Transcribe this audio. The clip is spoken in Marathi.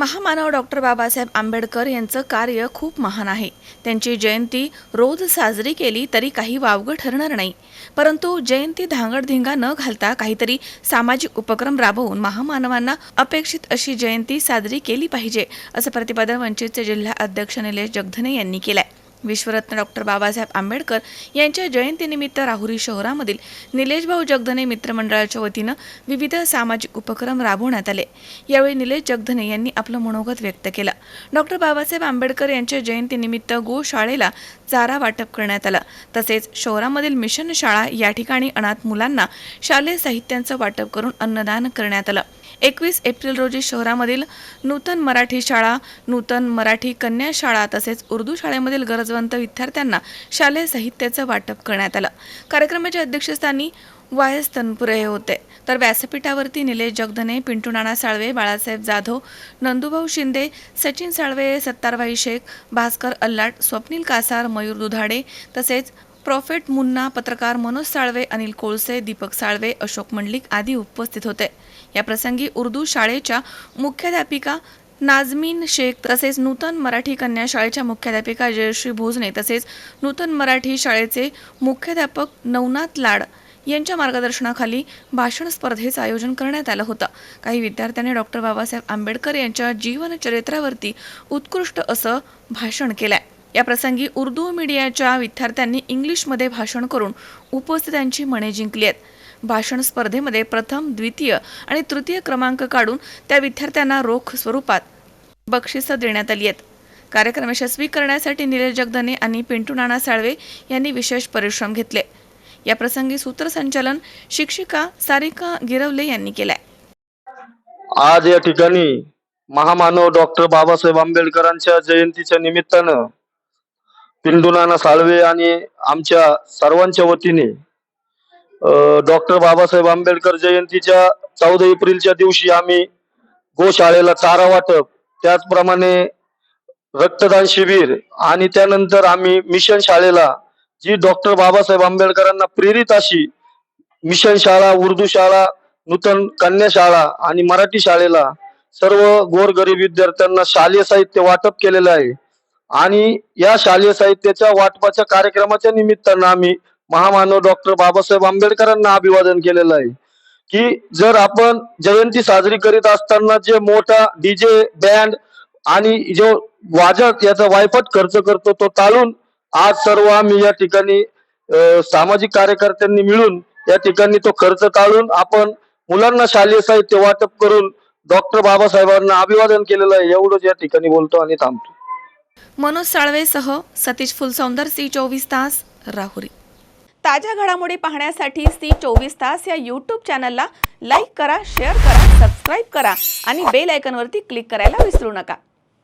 महामानव डॉक्टर बाबासाहेब आंबेडकर यांचं कार्य खूप महान आहे. त्यांची जयंती रोज साजरी केली तरी काही वावगं ठरणार नाही. परंतु जयंती धांगडधिंगा न घालता काहीतरी सामाजिक उपक्रम राबवून महामानवांना अपेक्षित अशी जयंती साजरी केली पाहिजे असं प्रतिपादन वंचितचे जिल्हा अध्यक्ष निलेश जगधने यांनी केलंय. विश्वरत्न डॉक्टर बाबासाहेब आंबेडकर यांच्या जयंतीनिमित्त राहुरी शहरामधील निलेश भाऊ जगधने मित्रमंडळाच्या वतीनं विविध सामाजिक उपक्रम राबवण्यात आले. यावेळी निलेश जगधने यांनी आपलं मनोगत व्यक्त केलं. डॉक्टर बाबासाहेब आंबेडकर यांच्या जयंतीनिमित्त गोशाळेला चारा वाटप करण्यात आलं. तसेच शहरामधील मिशन शाळा या ठिकाणी अनाथ मुलांना शालेय साहित्यांचं वाटप करून अन्नदान करण्यात आलं. एकवीस एप्रिल रोजी शहरामधील नूतन मराठी शाळा नूतन मराठी कन्या शाळा तसेच उर्दू शाळेमधील गरजवंत विद्यार्थ्यांना शालेय साहित्याचं वाटप करण्यात आलं. कार्यक्रमाच्या अध्यक्षस्थानी वाय एस तनपुरे हे होते. तर व्यासपीठावरती निलेश जगधने पिंटू नाना साळवे बाळासाहेब जाधव नंदुभाऊ शिंदे सचिन साळवे सत्तारभाई शेख भास्कर अल्लाट स्वप्नील कासार मयूर दुधाडे तसेच प्रॉफेट मुन्ना पत्रकार मनोज साळवे अनिल कोळसे दीपक साळवे अशोक मंडलिक आदी उपस्थित होते. या प्रसंगी उर्दू शाळेच्या मुख्याध्यापिका नाजमीन शेख तसेच नूतन मराठी कन्या शाळेच्या मुख्याध्यापिका जयश्री भोजने तसेच नूतन मराठी शाळेचे मुख्याध्यापक नवनाथ लाड यांच्या मार्गदर्शनाखाली भाषण स्पर्धेचं आयोजन करण्यात आलं होतं. काही विद्यार्थ्यांनी डॉक्टर बाबासाहेब आंबेडकर यांच्या जीवनचरित्रावरती उत्कृष्ट असं भाषण केलंय. या प्रसंगी उर्दू मीडियाच्या विद्यार्थ्यांनी इंग्लिशमध्ये भाषण करून उपस्थितांची मने जिंकली आहेत. भाषण स्पर्धेमध्ये प्रथम द्वितीय आणि तृतीय क्रमांक काढून त्या विद्यार्थ्यांना रोख स्वरूपात बक्षिसं देण्यात आली आहेत. कार्यक्रम यशस्वी करण्यासाठी निलेश जगदने आणि पिंटू नाना साळवे यांनी विशेष परिश्रम घेतले. या प्रसंगी सूत्रसंचालन शिक्षिका सारिका गिरवले यांनी केलंय. आज या ठिकाणी महामानव डॉक्टर बाबासाहेब आंबेडकरांच्या जयंतीच्या निमित्तानं पिंडुनाना साळवे आणि आमच्या सर्वांच्या वतीने डॉक्टर बाबासाहेब आंबेडकर जयंतीच्या चौदा एप्रिलच्या दिवशी आम्ही गोशाळेला चारा वाटप त्याचप्रमाणे रक्तदान शिबिर आणि त्यानंतर आम्ही मिशन शाळेला जी डॉक्टर बाबासाहेब आंबेडकरांना प्रेरित अशी मिशन शाळा उर्दू शाळा नूतन कन्या शाळा आणि मराठी शाळेला सर्व गोरगरीब विद्यार्थ्यांना शालेय साहित्य वाटप केलेलं आहे. आणि या शालेय साहित्याच्या वाटपाच्या कार्यक्रमाच्या निमित्तानं आम्ही महामानव डॉक्टर बाबासाहेब आंबेडकरांना अभिवादन केलेलं आहे. की जर आपण जयंती साजरी करीत असताना जे मोठा डीजे बँड आणि जो वाजत याचा वायपट खर्च करतो तो टाळून आज सर्व आम्ही या ठिकाणी सामाजिक कार्यकर्त्यांनी मिळून या ठिकाणी तो खर्च टाळून आपण मुलांना शालेय साहित्य वाटप करून डॉक्टर बाबासाहेबांना अभिवादन केलेलं आहे. एवढंच या ठिकाणी बोलतो आणि थांबतो. मनोज साळवेसह सतीश फुलसौंदर सी चोवीस तास राहुरी. ताज्या घडामोडी पाहण्यासाठी सी चोवीस तास या यूट्यूब चॅनलला लाईक करा शेअर करा सबस्क्राईब करा आणि बेल आयकनवरती क्लिक करायला विसरू नका.